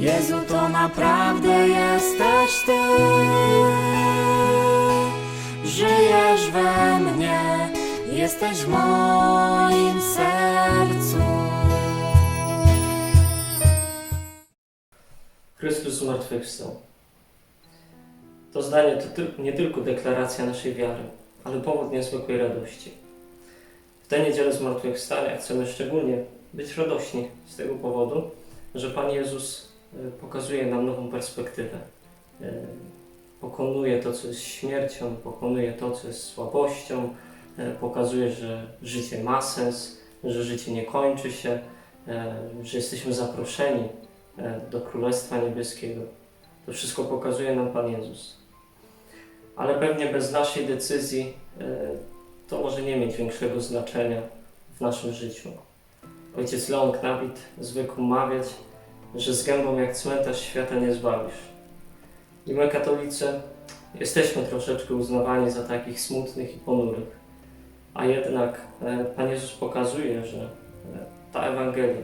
Jezu, to naprawdę jesteś Ty. Żyjesz we mnie, jesteś w moim sercu. Chrystus zmartwychwstał. To zdanie to nie tylko deklaracja naszej wiary, ale powód niezwykłej radości. W tę niedzielę zmartwychwstania chcemy szczególnie być radośni z tego powodu, że Pan Jezus e, pokazuje nam nową perspektywę. E, Pokonuje to, co jest śmiercią, pokonuje to, co jest słabością, e, pokazuje, że życie ma sens, że życie nie kończy się, że jesteśmy zaproszeni do Królestwa Niebieskiego. To wszystko pokazuje nam Pan Jezus. Ale pewnie bez naszej decyzji to może nie mieć większego znaczenia w naszym życiu. Ojciec Leon Knabit zwykł mawiać, że z gębą jak cmentarz świata nie zbawisz. I my, katolicy, jesteśmy troszeczkę uznawani za takich smutnych i ponurych. A jednak e, Pan Jezus pokazuje, że e, ta Ewangelia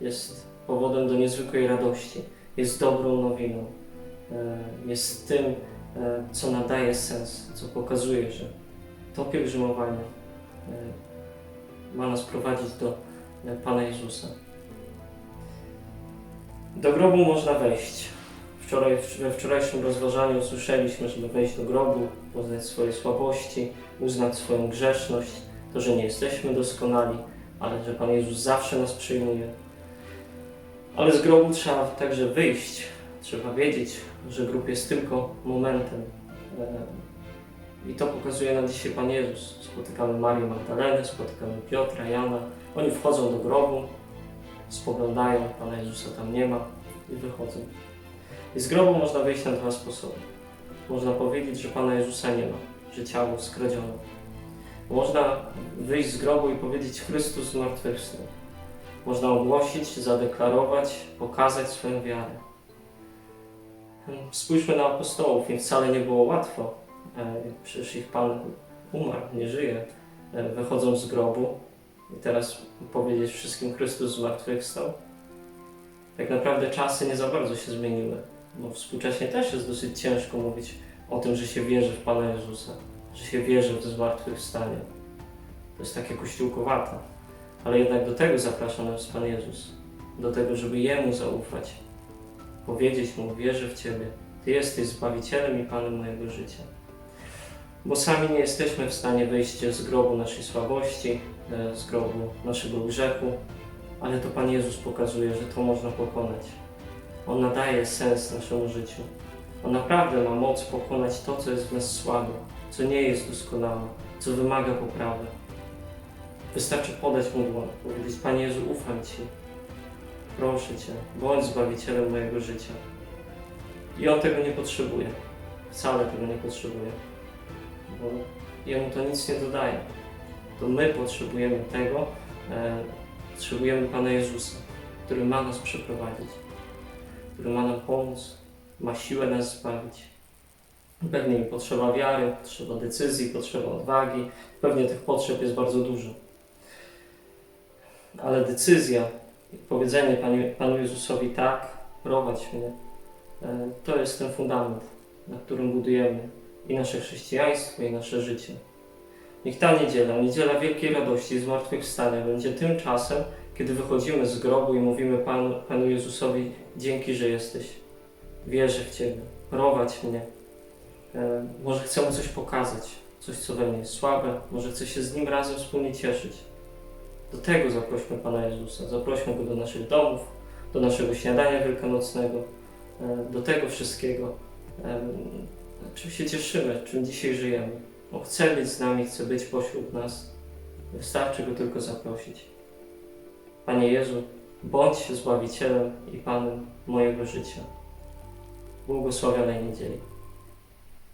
jest powodem do niezwykłej radości, jest dobrą nowiną, e, jest tym, co nadaje sens, co pokazuje, że to pielgrzymowanie ma nas prowadzić do Pana Jezusa. Do grobu można wejść. Wczoraj, we wczorajszym rozważaniu usłyszeliśmy, żeby wejść do grobu, poznać swoje słabości, uznać swoją grzeszność, to, że nie jesteśmy doskonali, ale że Pan Jezus zawsze nas przyjmuje. Ale z grobu trzeba także wyjść. Trzeba wiedzieć, że grób jest tylko momentem. I to pokazuje nam dzisiaj Pan Jezus. Spotykamy Marię Magdalenę, spotykamy Piotra, Jana. Oni wchodzą do grobu, spoglądają, Pana Jezusa tam nie ma i wychodzą. I z grobu można wyjść na dwa sposoby. Można powiedzieć, że Pana Jezusa nie ma, że ciało skradziono. Można wyjść z grobu i powiedzieć Chrystus zmartwychwstał. Można ogłosić, zadeklarować, pokazać swoją wiarę. Spójrzmy na apostołów, im wcale nie było łatwo. E, Przecież ich Pan umarł, nie żyje. E, Wychodzą z grobu i teraz powiedzieć wszystkim Chrystus zmartwychwstał. Tak naprawdę czasy nie za bardzo się zmieniły, bo współcześnie też jest dosyć ciężko mówić o tym, że się wierzy w Pana Jezusa, że się wierzy w zmartwychwstanie. To jest takie kościółkowate. Ale jednak do tego zaprasza nas Pan Jezus. Do tego, żeby Jemu zaufać. Powiedzieć Mu, wierzę w Ciebie. Ty jesteś Zbawicielem i Panem mojego życia. Bo sami nie jesteśmy w stanie wyjść z grobu naszej słabości, e, z grobu naszego grzechu, ale to Pan Jezus pokazuje, że to można pokonać. On nadaje sens naszemu życiu. On naprawdę ma moc pokonać to, co jest w nas słabe, co nie jest doskonałe, co wymaga poprawy. Wystarczy podać mu dłoń, powiedzieć: Panie Jezu, ufam Ci. Proszę Cię, bądź zbawicielem mojego życia. I on tego nie potrzebuje. Wcale tego nie potrzebuje. Bo jemu to nic nie dodaje. To my potrzebujemy tego, e, potrzebujemy Pana Jezusa, który ma nas przeprowadzić, który ma nam pomóc, ma siłę nas zbawić. Pewnie mi potrzeba wiary, potrzeba decyzji, potrzeba odwagi, pewnie tych potrzeb jest bardzo dużo. Ale decyzja, powiedzenie Panu, Panu Jezusowi tak, prowadź mnie, e, to jest ten fundament, na którym budujemy i nasze chrześcijaństwo, i nasze życie. Niech ta niedziela, niedziela wielkiej radości i zmartwychwstania będzie tym czasem, kiedy wychodzimy z grobu i mówimy Panu, Panu Jezusowi dzięki, że jesteś. Wierzę w Ciebie, prowadź mnie. E, może chcę Mu coś pokazać, coś co we mnie jest słabe, może chcę się z Nim razem wspólnie cieszyć. Do tego zaprośmy Pana Jezusa, zaprośmy Go do naszych domów, do naszego śniadania wielkanocnego, e, do tego wszystkiego, e, czym się cieszymy, czym dzisiaj żyjemy. On chce być z nami, chce być pośród nas. Wystarczy Go tylko zaprosić. Panie Jezu, bądź Zbawicielem i Panem mojego życia. Błogosławionej niedzieli.